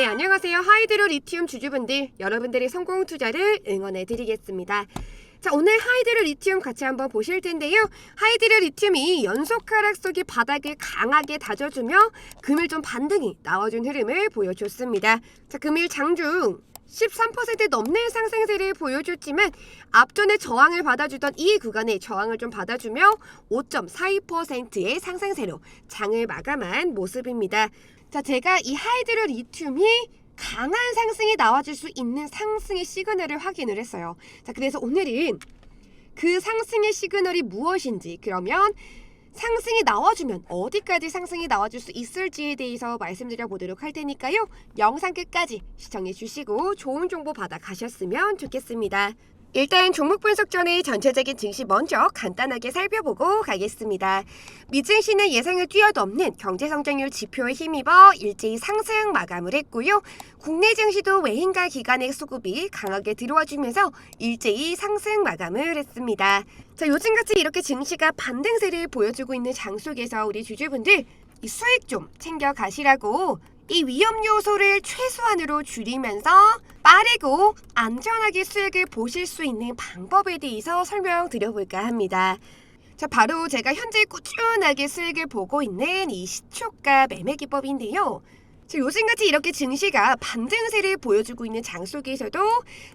네, 안녕하세요. 하이드로 리튬 주주분들, 여러분들의 성공 투자를 응원해 드리겠습니다. 자, 오늘 하이드로 리튬 같이 한번 보실 텐데요. 하이드로 리튬이 연속 하락 속의 바닥을 강하게 다져주며 금일 좀 반등이 나와준 흐름을 보여줬습니다. 자, 금일 장중 13% 넘는 상승세를 보여줬지만 앞전에 저항을 받아주던 이 구간에 저항을 좀 받아주며 5.42%의 상승세로 장을 마감한 모습입니다. 자, 제가 이 하이드로 리튬이 강한 상승이 나와줄 수 있는 상승의 시그널을 확인을 했어요. 자, 그래서 오늘은 그 상승의 시그널이 무엇인지 그러면 상승이 나와주면 어디까지 상승이 나와줄 수 있을지에 대해서 말씀드려 보도록 할 테니까요. 영상 끝까지 시청해 주시고 좋은 정보 받아 가셨으면 좋겠습니다. 일단 종목 분석 전에 전체적인 증시 먼저 간단하게 살펴보고 가겠습니다. 미증시는 예상을 뛰어넘는 경제 성장률 지표에 힘입어 일제히 상승 마감을 했고요. 국내 증시도 외인과 기관의 수급이 강하게 들어와주면서 일제히 상승 마감을 했습니다. 자, 요즘같이 이렇게 증시가 반등세를 보여주고 있는 장 속에서 우리 주주분들 이 수익 좀 챙겨 가시라고 이 위험 요소를 최소한으로 줄이면서 빠르고 안전하게 수익을 보실 수 있는 방법에 대해서 설명드려볼까 합니다. 자, 바로 제가 현재 꾸준하게 수익을 보고 있는 이 시초가 매매 기법인데요. 자, 요즘같이 이렇게 증시가 반등세를 보여주고 있는 장 속에서도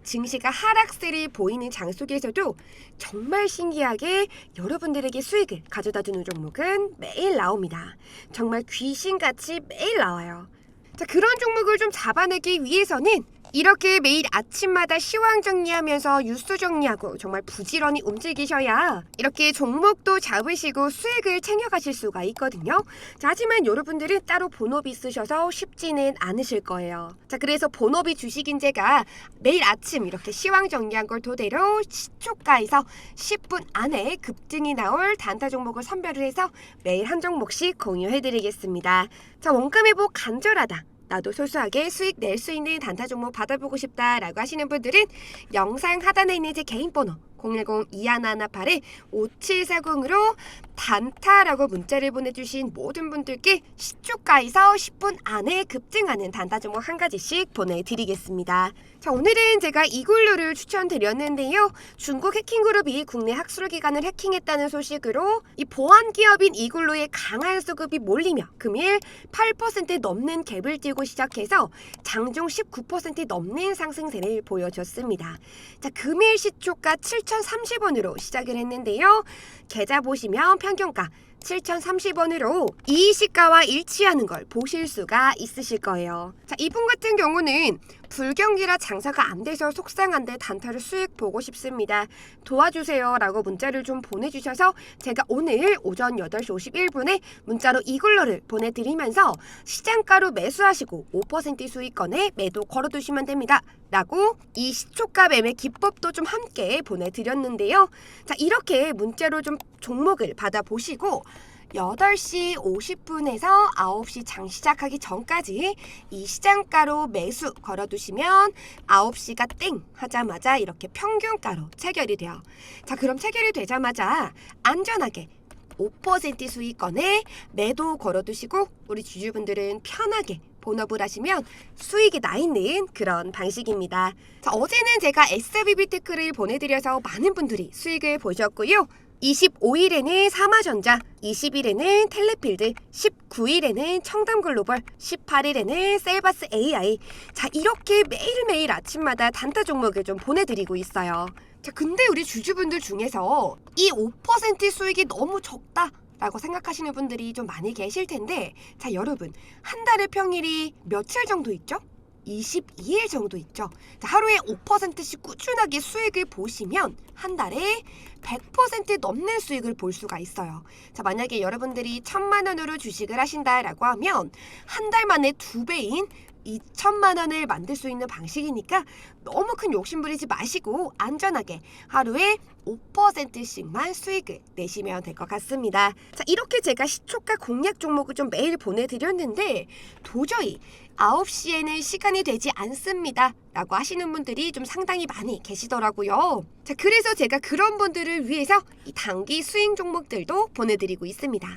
증시가 하락세를 보이는 장 속에서도 정말 신기하게 여러분들에게 수익을 가져다 주는 종목은 매일 나옵니다. 정말 귀신같이 매일 나와요. 자, 그런 종목을 좀 잡아내기 위해서는 이렇게 매일 아침마다 시황 정리하면서 뉴스 정리하고 정말 부지런히 움직이셔야 이렇게 종목도 잡으시고 수익을 챙겨가실 수가 있거든요. 자, 하지만 여러분들은 따로 본업이 있으셔서 쉽지는 않으실 거예요. 자, 그래서 본업이 주식인 제가 매일 아침 이렇게 시황 정리한 걸 토대로 시초가에서 10분 안에 급등이 나올 단타 종목을 선별을 해서 매일 한 종목씩 공유해드리겠습니다. 자, 원금 회복 간절하다. 나도 소소하게 수익 낼 수 있는 단타 종목 받아보고 싶다라고 하시는 분들은 영상 하단에 있는 제 개인 번호 010-2118-5740으로 단타라고 문자를 보내주신 모든 분들께 시초가에서 10분 안에 급등하는 단타 종목 한 가지씩 보내드리겠습니다. 자 오늘은 제가 이글루를 추천드렸는데요. 중국 해킹그룹이 국내 학술 기관을 해킹했다는 소식으로 이 보안 기업인 이글루의 강한 수급이 몰리며 금일 8% 넘는 갭을 띄고 시작해서 장중 19% 넘는 상승세를 보여줬습니다. 자 금일 시초가 7,030원으로 시작을 했는데요. 계좌 보시면 평균가 7,030원으로 이 시가와 일치하는 걸 보실 수가 있으실 거예요. 자, 이분 같은 경우는 불경기라 장사가 안 돼서 속상한데 단타를 수익 보고 싶습니다. 도와주세요 라고 문자를 좀 보내주셔서 제가 오늘 오전 8시 51분에 문자로 이글러를 보내드리면서 시장가로 매수하시고 5% 수익권에 매도 걸어두시면 됩니다. 라고 이 시초가 매매 기법도 좀 함께 보내드렸는데요. 자, 이렇게 문자로 좀 종목을 받아보시고 8시 50분에서 9시 장 시작하기 전까지 이 시장가로 매수 걸어두시면 9시가 땡 하자마자 이렇게 평균가로 체결이 돼요. 자, 그럼 체결이 되자마자 안전하게 5% 수익권에 매도 걸어두시고 우리 주주분들은 편하게 본업을 하시면 수익이 나 있는 그런 방식입니다. 자, 어제는 제가 SBB테크를 보내드려서 많은 분들이 수익을 보셨고요. 25일에는 사마전자, 20일에는 텔레필드, 19일에는 청담글로벌, 18일에는 셀바스 AI. 자, 이렇게 매일매일 아침마다 단타 종목을 좀 보내드리고 있어요. 자, 근데 우리 주주분들 중에서 이 5% 수익이 너무 적다. 라고 생각하시는 분들이 좀 많이 계실 텐데, 자, 여러분, 한 달의 평일이 며칠 정도 있죠? 22일 정도 있죠. 자, 하루에 5%씩 꾸준하게 수익을 보시면 한 달에 100% 넘는 수익을 볼 수가 있어요. 자, 만약에 여러분들이 천만 원으로 주식을 하신다라고 하면 한 달 만에 두 배인 2천만 원을 만들 수 있는 방식이니까 너무 큰 욕심 부리지 마시고 안전하게 하루에 5%씩만 수익을 내시면 될 것 같습니다. 자, 이렇게 제가 시초가 공략 종목을 좀 매일 보내드렸는데 도저히 9시에는 시간이 되지 않습니다. 라고 하시는 분들이 좀 상당히 많이 계시더라고요. 자, 그래서 제가 그런 분들을 위해서 이 단기 스윙 종목들도 보내드리고 있습니다.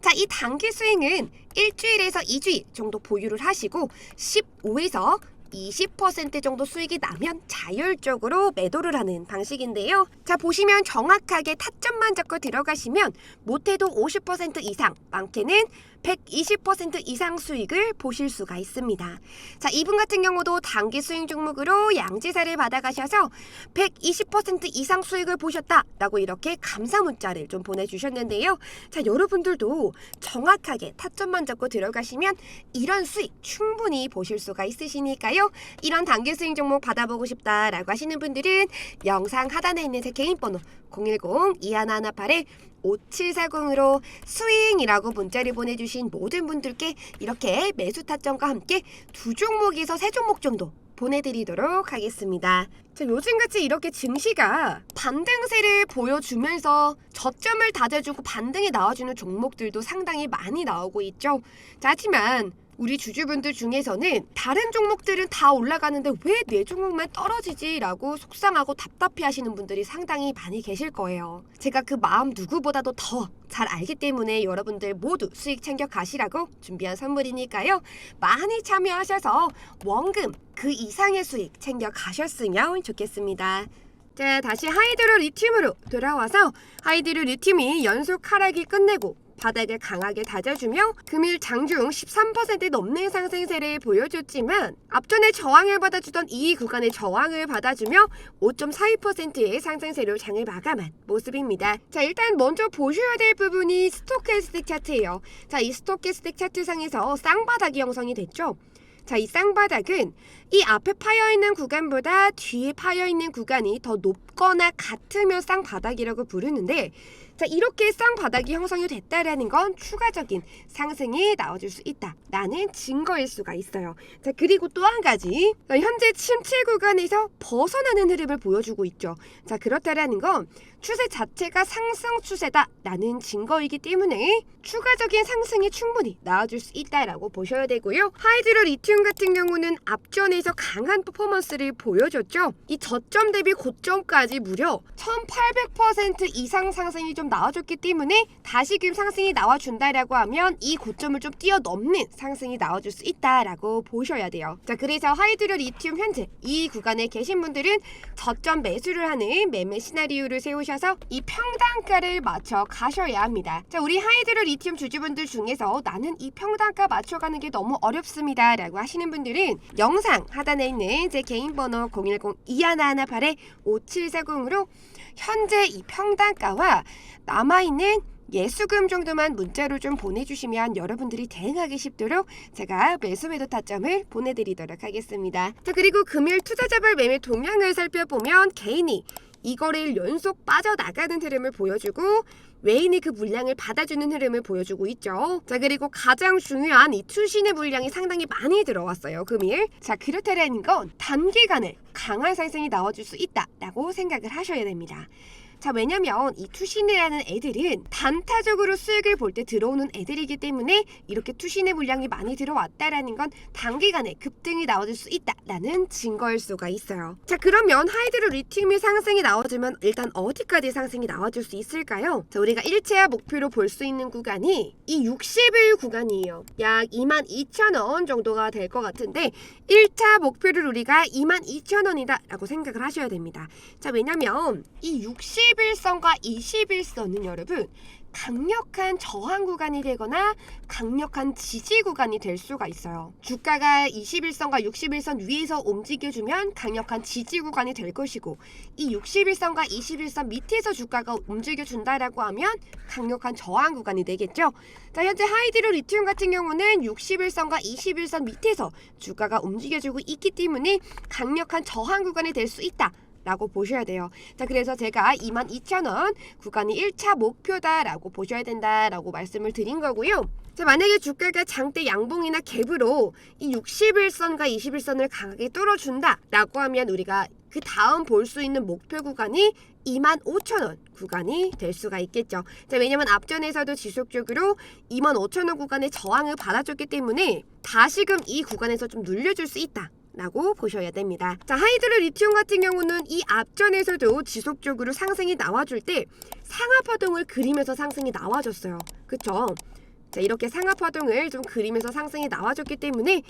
자, 이 단기 스윙은 일주일에서 2주일 정도 보유를 하시고 15에서 20% 정도 수익이 나면 자율적으로 매도를 하는 방식인데요. 자, 보시면 정확하게 타점만 잡고 들어가시면 못해도 50% 이상, 많게는 120% 이상 수익을 보실 수가 있습니다. 자, 이분 같은 경우도 단기 수익 종목으로 양지사를 받아가셔서 120% 이상 수익을 보셨다라고 이렇게 감사 문자를 좀 보내주셨는데요. 자, 여러분들도 정확하게 타점만 잡고 들어가시면 이런 수익 충분히 보실 수가 있으시니까요. 이런 단기 수익 종목 받아보고 싶다라고 하시는 분들은 영상 하단에 있는 제 개인 번호 010-2118에 5740으로 스윙이라고 문자를 보내주신 모든 분들께 이렇게 매수 타점과 함께 두 종목에서 세 종목 정도 보내드리도록 하겠습니다. 자, 요즘같이 이렇게 증시가 반등세를 보여주면서 저점을 다져주고 반등이 나와주는 종목들도 상당히 많이 나오고 있죠. 자, 하지만 우리 주주분들 중에서는 다른 종목들은 다 올라가는데 왜 내 종목만 떨어지지라고 속상하고 답답해 하시는 분들이 상당히 많이 계실 거예요. 제가 그 마음 누구보다도 더 잘 알기 때문에 여러분들 모두 수익 챙겨 가시라고 준비한 선물이니까요. 많이 참여하셔서 원금 그 이상의 수익 챙겨 가셨으면 좋겠습니다. 자, 다시 하이드로 리튬으로 돌아와서 하이드로 리튬이 연속 하락이 끝내고 바닥을 강하게 다져주며 금일 장중 13% 넘는 상승세를 보여줬지만 앞전에 저항을 받아주던 이 구간의 저항을 받아주며 5.42%의 상승세로 장을 마감한 모습입니다. 자 일단 먼저 보셔야 될 부분이 스토캐스틱 차트예요. 자 이 스토캐스틱 차트상에서 쌍바닥이 형성이 됐죠. 자, 이 쌍바닥은 이 앞에 파여 있는 구간보다 뒤에 파여 있는 구간이 더 높 거나 같으면 쌍바닥이라고 부르는데 자, 이렇게 쌍바닥이 형성이 됐다라는 건 추가적인 상승이 나와줄 수 있다라는 증거일 수가 있어요. 자, 그리고 또 한 가지. 자, 현재 침체 구간에서 벗어나는 흐름을 보여주고 있죠. 자, 그렇다라는 건 추세 자체가 상승 추세다라는 증거이기 때문에 추가적인 상승이 충분히 나와줄 수 있다라고 보셔야 되고요. 하이드로 리튬 같은 경우는 앞전에서 강한 퍼포먼스를 보여줬죠. 이 저점 대비 고점까지 무려 1,800% 이상 상승이 좀 나와줬기 때문에 다시금 상승이 나와준다라고 하면 이 고점을 좀 뛰어넘는 상승이 나와줄 수 있다라고 보셔야 돼요. 자, 그래서 하이드로 리튬 현재 이 구간에 계신 분들은 저점 매수를 하는 매매 시나리오를 세우셔서 이 평단가를 맞춰 가셔야 합니다. 자, 우리 하이드로 리튬 주주분들 중에서 나는 이 평단가 맞춰가는 게 너무 어렵습니다. 라고 하시는 분들은 영상 하단에 있는 제 개인 번호 010-2118에 5740으로 현재 이 평단가와 남아있는 예수금 정도만 문자로 좀 보내주시면 여러분들이 대응하기 쉽도록 제가 매수 매도 타점을 보내드리도록 하겠습니다. 자 그리고 금일 투자자별 매매 동향을 살펴보면 개인이 이 거래일 연속 빠져나가는 흐름을 보여주고 외인이 그 물량을 받아주는 흐름을 보여주고 있죠. 자 그리고 가장 중요한 이 투신의 물량이 상당히 많이 들어왔어요. 금일. 자 그렇다라는 건 단기간에 강한 상승이 나와줄 수 있다라고 생각을 하셔야 됩니다. 자 왜냐면 이 투신이라는 애들은 단타적으로 수익을 볼 때 들어오는 애들이기 때문에 이렇게 투신의 물량이 많이 들어왔다라는 건 단기간에 급등이 나와줄 수 있다라는 증거일 수가 있어요. 자 그러면 하이드로 리튬이 상승이 나와주면 일단 어디까지 상승이 나와줄 수 있을까요? 자 우리가 일체화 목표로 볼 수 있는 구간이 이 60일 구간이에요. 약 22,000원 정도가 될 것 같은데 1차 목표를 우리가 22,000원이다 라고 생각을 하셔야 됩니다. 자 왜냐면 이 60 일선과 21선은 여러분 강력한 저항 구간이 되거나 강력한 지지 구간이 될 수가 있어요. 주가가 21선과 61선 위에서 움직여주면 강력한 지지 구간이 될 것이고 이 61선과 21선 밑에서 주가가 움직여준다라고 하면 강력한 저항 구간이 되겠죠. 자 현재 하이드로 리튬 같은 경우는 61선과 21선 밑에서 주가가 움직여주고 있기 때문에 강력한 저항 구간이 될 수 있다. 라고 보셔야 돼요. 자, 그래서 제가 22,000원 구간이 1차 목표다 라고 보셔야 된다 라고 말씀을 드린 거고요. 자, 만약에 주가가 장대 양봉이나 갭으로 이 61선과 21선을 강하게 뚫어준다 라고 하면 우리가 그 다음 볼 수 있는 목표 구간이 25,000원 구간이 될 수가 있겠죠. 자, 왜냐면 앞전에서도 지속적으로 25,000원 구간의 저항을 받아줬기 때문에 다시금 이 구간에서 좀 눌려줄 수 있다. 라고 보셔야 됩니다. 자, 하이드로 리튬 같은 경우는 이 앞전에서도 지속적으로 상승이 나와줄 때 상하파동을 그리면서 상승이 나와줬어요. 그쵸? 자, 이렇게 상하파동을 좀 그리면서 상승이 나와줬기 때문에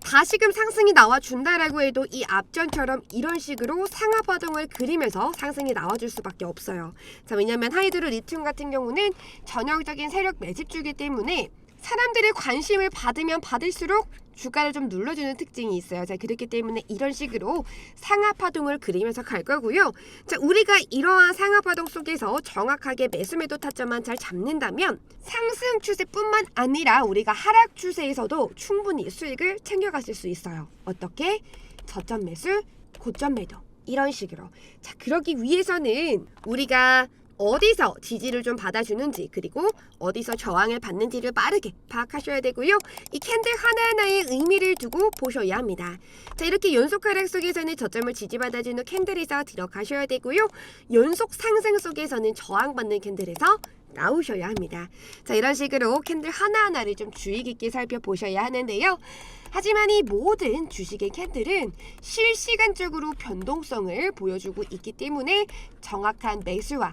다시금 상승이 나와준다라고 해도 이 앞전처럼 이런 식으로 상하파동을 그리면서 상승이 나와줄 수밖에 없어요. 자, 왜냐면 하이드로 리튬 같은 경우는 전형적인 세력 매집주기 때문에 사람들의 관심을 받으면 받을수록 주가를 좀 눌러주는 특징이 있어요. 자, 그렇기 때문에 이런 식으로 상하파동을 그리면서 갈 거고요. 자, 우리가 이러한 상하파동 속에서 정확하게 매수매도 타점만 잘 잡는다면 상승 추세뿐만 아니라 우리가 하락 추세에서도 충분히 수익을 챙겨가실 수 있어요. 어떻게? 저점 매수, 고점 매도. 이런 식으로. 자, 그러기 위해서는 우리가 어디서 지지를 좀 받아주는지 그리고 어디서 저항을 받는지를 빠르게 파악하셔야 되고요. 이 캔들 하나하나의 의미를 두고 보셔야 합니다. 자 이렇게 연속 하락 속에서는 저점을 지지받아주는 캔들에서 들어가셔야 되고요. 연속 상승 속에서는 저항받는 캔들에서 나오셔야 합니다. 자 이런 식으로 캔들 하나하나를 좀 주의 깊게 살펴보셔야 하는데요. 하지만 이 모든 주식의 캔들은 실시간적으로 변동성을 보여주고 있기 때문에 정확한 매수와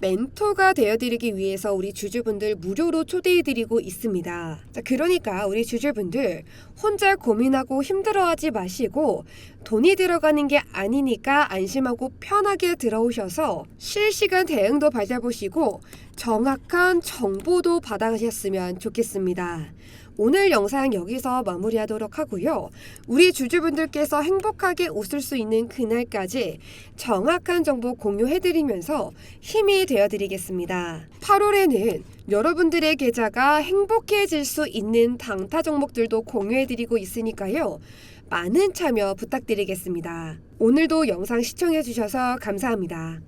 멘토가 되어드리기 위해서 우리 주주분들 무료로 초대해드리고 있습니다. 자, 그러니까 우리 주주분들 혼자 고민하고 힘들어하지 마시고 돈이 들어가는 게 아니니까 안심하고 편하게 들어오셔서 실시간 대응도 받아보시고 정확한 정보도 받아가셨으면 좋겠습니다. 오늘 영상 여기서 마무리하도록 하고요. 우리 주주분들께서 행복하게 웃을 수 있는 그날까지 정확한 정보 공유해드리면서 힘이 되어드리겠습니다. 8월에는 여러분들의 계좌가 행복해질 수 있는 당타 종목들도 공유해드리고 있으니까요. 많은 참여 부탁드리겠습니다. 오늘도 영상 시청해주셔서 감사합니다.